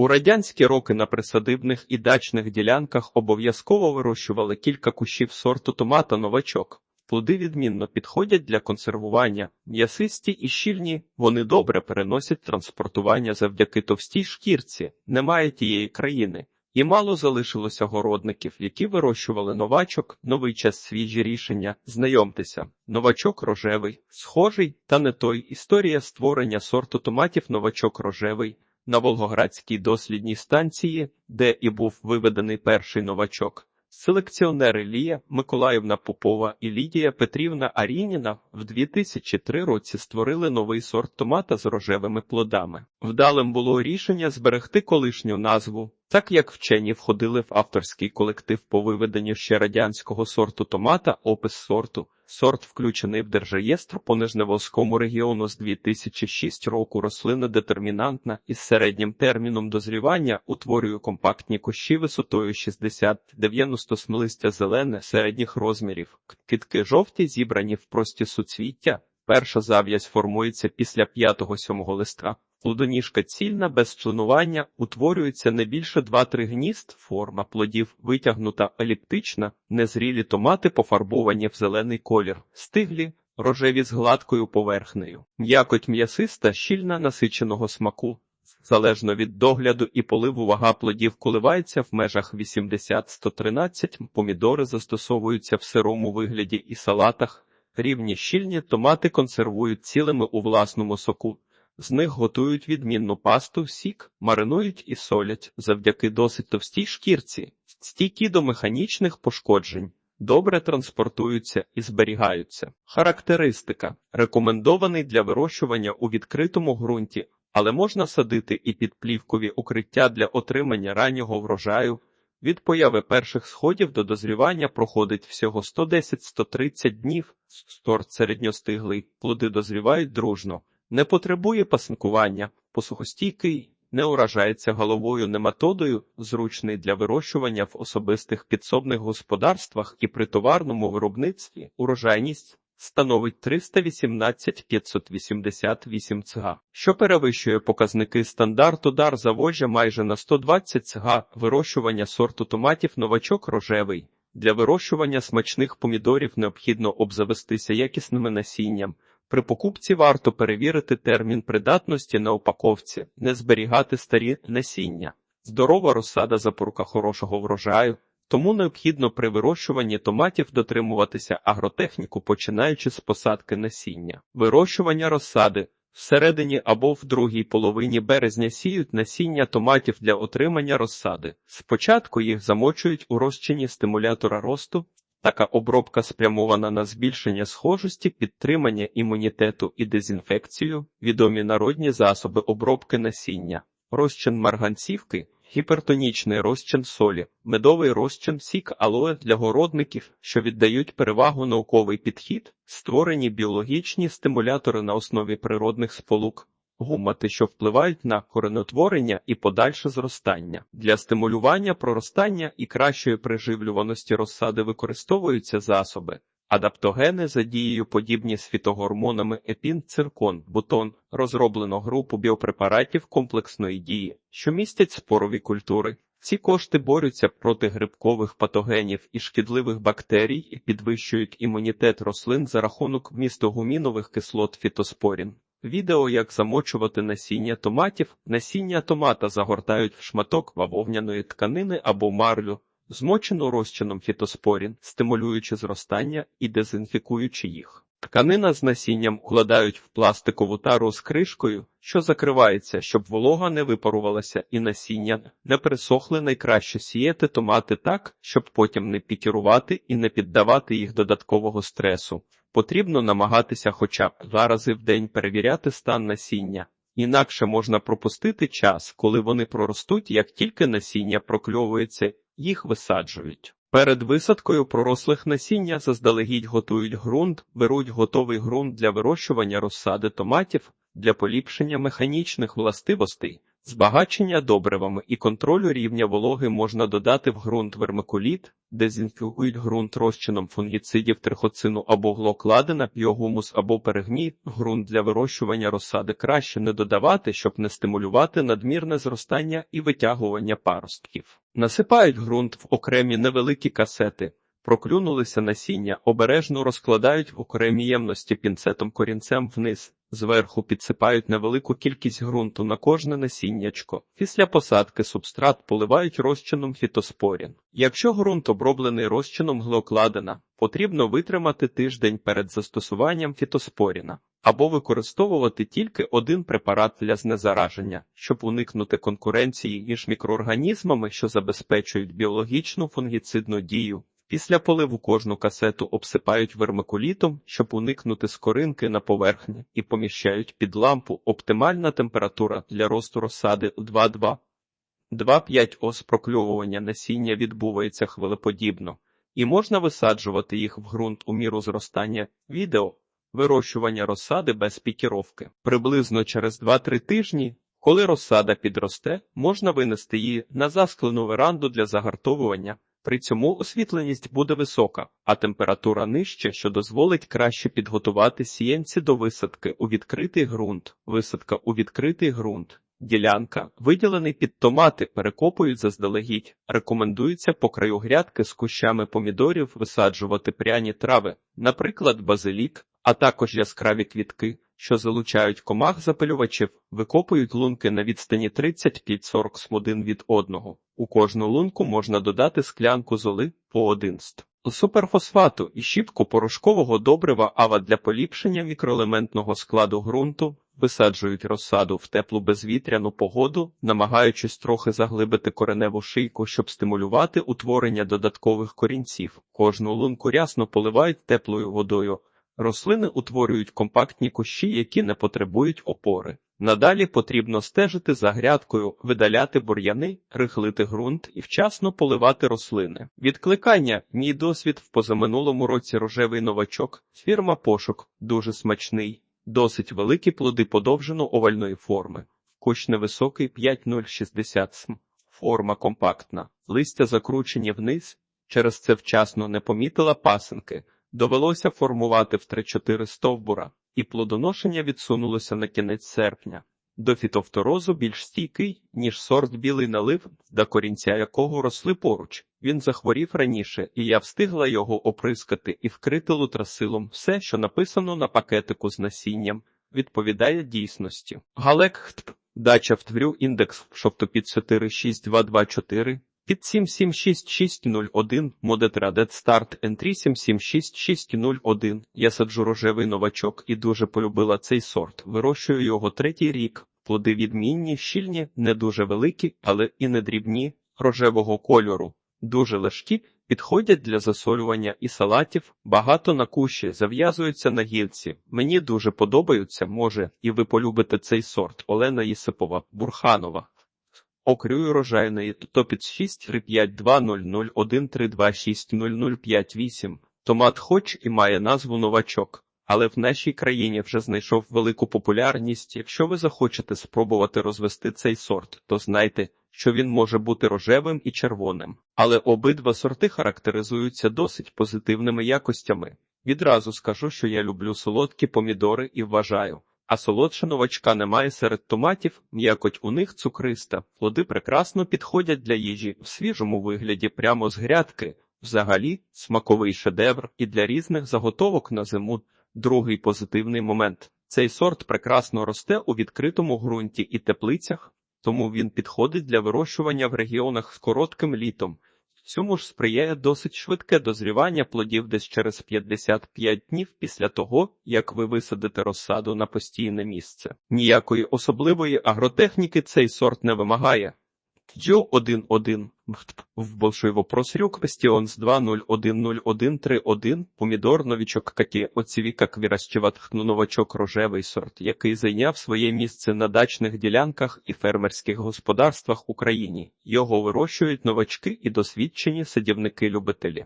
У радянські роки на присадибних і дачних ділянках обов'язково вирощували кілька кущів сорту томата новачок. Плоди відмінно підходять для консервування, м'ясисті і щільні, вони добре переносять транспортування завдяки товстій шкірці, немає тієї країни. І мало залишилося городників, які вирощували новачок, новий час свіжі рішення. Знайомтеся, новачок рожевий, схожий та не той. Історія створення сорту томатів новачок рожевий на Волгоградській дослідній станції, де і був виведений перший новачок. Селекціонери Лія Миколаївна Попова і Лідія Петрівна Арініна в 2003 році створили новий сорт томата з рожевими плодами. Вдалим було рішення зберегти колишню назву, так як вчені входили в авторський колектив по виведенню ще радянського сорту томата, опис сорту. Сорт включений в Держреєстр по Нижневолзькому регіону з 2006 року. Рослина детермінантна із середнім терміном дозрівання утворює компактні кущі висотою 60-90 смолистя зелене середніх розмірів. Китки жовті зібрані в прості суцвіття. Перша зав'язь формується після 5-7 листка. Плодоніжка цільна, без членування, утворюється не більше 2-3 гнізд, форма плодів витягнута еліптична, незрілі томати пофарбовані в зелений колір, стиглі, рожеві з гладкою поверхнею. М'якоть м'ясиста, щільна насиченого смаку. Залежно від догляду і поливу вага плодів коливається в межах 80-113, помідори застосовуються в сирому вигляді і салатах, рівні щільні томати консервують цілими у власному соку. З них готують відмінну пасту, сік, маринують і солять завдяки досить товстій шкірці, стійкі до механічних пошкоджень, добре транспортуються і зберігаються. Характеристика рекомендований для вирощування у відкритому ґрунті, але можна садити і під плівкові укриття для отримання раннього врожаю. Від появи перших сходів до дозрівання проходить всього 110-130 днів. Сорт середньостиглий, плоди дозрівають дружно. Не потребує пасинкування, посухостійкий, не уражається головою нематодою, зручний для вирощування в особистих підсобних господарствах і при товарному виробництві. Урожайність становить 318-588 цга, що перевищує показники стандарту дар завожжя майже на 120 цга вирощування сорту томатів новачок рожевий. Для вирощування смачних помідорів необхідно обзавестися якісними насінням. При покупці варто перевірити термін придатності на упаковці, не зберігати старі насіння. Здорова розсада запорука хорошого врожаю, тому необхідно при вирощуванні томатів дотримуватися агротехніку, починаючи з посадки насіння. Вирощування розсади всередині або в другій половині березня сіють насіння томатів для отримання розсади. Спочатку їх замочують у розчині стимулятора росту. Така обробка спрямована на збільшення схожості, підтримання імунітету і дезінфекцію, відомі народні засоби обробки насіння, розчин марганцівки, гіпертонічний розчин солі, медовий розчин сік алоє для городників, що віддають перевагу науковий підхід, створені біологічні стимулятори на основі природних сполук. Гумати, що впливають на коренотворення і подальше зростання. Для стимулювання проростання і кращої приживлюваності розсади використовуються засоби, адаптогени за дією подібні з фітогормонами епін, циркон, бутон, розроблено групу біопрепаратів комплексної дії, що містять спорові культури. Ці кошти борються проти грибкових патогенів і шкідливих бактерій і підвищують імунітет рослин за рахунок вмісту гумінових кислот фітоспорін. Відео, як замочувати насіння томатів. Насіння томата загортають в шматок бавовняної тканини або марлю, змочену розчином фітоспорін, стимулюючи зростання і дезінфікуючи їх. Тканина з насінням укладають в пластикову тару з кришкою, що закривається, щоб волога не випарувалася і насіння не присохли. Найкраще сіяти томати так, щоб потім не пікірувати і не піддавати їх додаткового стресу. Потрібно намагатися хоча б два рази в день перевіряти стан насіння, інакше можна пропустити час, коли вони проростуть, як тільки насіння прокльовується, їх висаджують. Перед висадкою пророслих насіння заздалегідь готують ґрунт, беруть готовий ґрунт для вирощування розсади томатів для поліпшення механічних властивостей. Збагачення добривами і контролю рівня вологи можна додати в ґрунт вермикуліт, дезінфікують ґрунт розчином фунгіцидів трихоцину або глокладена, біогумус або перегній. Ґрунт для вирощування розсади краще не додавати, щоб не стимулювати надмірне зростання і витягування паростків. Насипають ґрунт в окремі невеликі касети. Проклюнулися насіння, обережно розкладають в окремі ємності пінцетом корінцем вниз, зверху підсипають невелику кількість ґрунту на кожне насіннячко. Після посадки субстрат поливають розчином фітоспорін. Якщо ґрунт оброблений розчином глеокладена, потрібно витримати тиждень перед застосуванням фітоспоріна або використовувати тільки один препарат для знезараження, щоб уникнути конкуренції між мікроорганізмами, що забезпечують біологічну фунгіцидну дію. Після поливу кожну касету обсипають вермикулітом, щоб уникнути скоринки на поверхні, і поміщають під лампу. Оптимальна температура для росту розсади 2,2. 2,5 ос прокльовування насіння відбувається хвилеподібно, і можна висаджувати їх в ґрунт у міру зростання. Відео вирощування розсади без пікіровки. Приблизно через 2-3 тижні, коли розсада підросте, можна винести її на засклену веранду для загартовування. При цьому освітленість буде висока, а температура нижча, що дозволить краще підготувати сіянці до висадки у відкритий ґрунт. Висадка у відкритий ґрунт. Ділянка, виділений під томати, перекопують заздалегідь. Рекомендується по краю грядки з кущами помідорів висаджувати пряні трави, наприклад, базилік, а також яскраві квітки, що залучають комах запилювачів, викопують лунки на відстані 35-40 см один від одного. У кожну лунку можна додати склянку золи по 1 ст. Суперфосфату і щіпку порошкового добрива ава для поліпшення мікроелементного складу ґрунту, висаджують розсаду в теплу безвітряну погоду, намагаючись трохи заглибити кореневу шийку, щоб стимулювати утворення додаткових корінців. Кожну лунку рясно поливають теплою водою. Рослини утворюють компактні кущі, які не потребують опори. Надалі потрібно стежити за грядкою, видаляти бур'яни, рихлити ґрунт і вчасно поливати рослини. Відкликання мій досвід в позаминулому році рожевий новачок, фірма пошук, дуже смачний, досить великі плоди подовжено овальної форми. Кущ невисокий 5,060 см. Форма компактна, листя закручені вниз, через це вчасно не помітила пасинки. Довелося формувати в 3-4 стовбура, і плодоношення відсунулося на кінець серпня. До фітофторозу більш стійкий, ніж сорт білий налив, до корінця якого росли поруч. Він захворів раніше, і я встигла його оприскати і вкрити лутрасилом. Все, що написано на пакетику з насінням, відповідає дійсності. Галек дача в тврю індекс шовтопід 46224 під 776601 Модетрадет старт N3 776601. Я саджу рожевий новачок і дуже полюбила цей сорт. Вирощую його третій рік. Плоди відмінні, щільні, не дуже великі, але і не дрібні, рожевого кольору. Дуже легкі, підходять для засолювання і салатів, багато на кущі, зав'язуються на гілці. Мені дуже подобаються, може, і ви полюбите цей сорт Олена Єсипова, Бурханова. Окрюю рожайної топіц 6 3520013260058. Томат хоч і має назву новачок, але в нашій країні вже знайшов велику популярність. Якщо ви захочете спробувати розвести цей сорт, то знайте, що він може бути рожевим і червоним. Але обидва сорти характеризуються досить позитивними якостями. Відразу скажу, що я люблю солодкі помідори і вважаю. А солодша новачка немає серед томатів, м'якоть у них цукриста, плоди прекрасно підходять для їжі в свіжому вигляді прямо з грядки. Взагалі, смаковий шедевр і для різних заготовок на зиму. Другий позитивний момент. Цей сорт прекрасно росте у відкритому ґрунті і теплицях, тому він підходить для вирощування в регіонах з коротким літом. Цьому ж сприяє досить швидке дозрівання плодів десь через 55 днів після того, як ви висадите розсаду на постійне місце. Ніякої особливої агротехніки цей сорт не вимагає. Джо 1.1 в большой вопрос рюк Бастіонс 2.0.1.0.1.3.1 помідор новічок какі оціві как вирощувати новачок рожевий сорт, який зайняв своє місце на дачних ділянках і фермерських господарствах України. Його вирощують новачки і досвідчені садівники-любителі.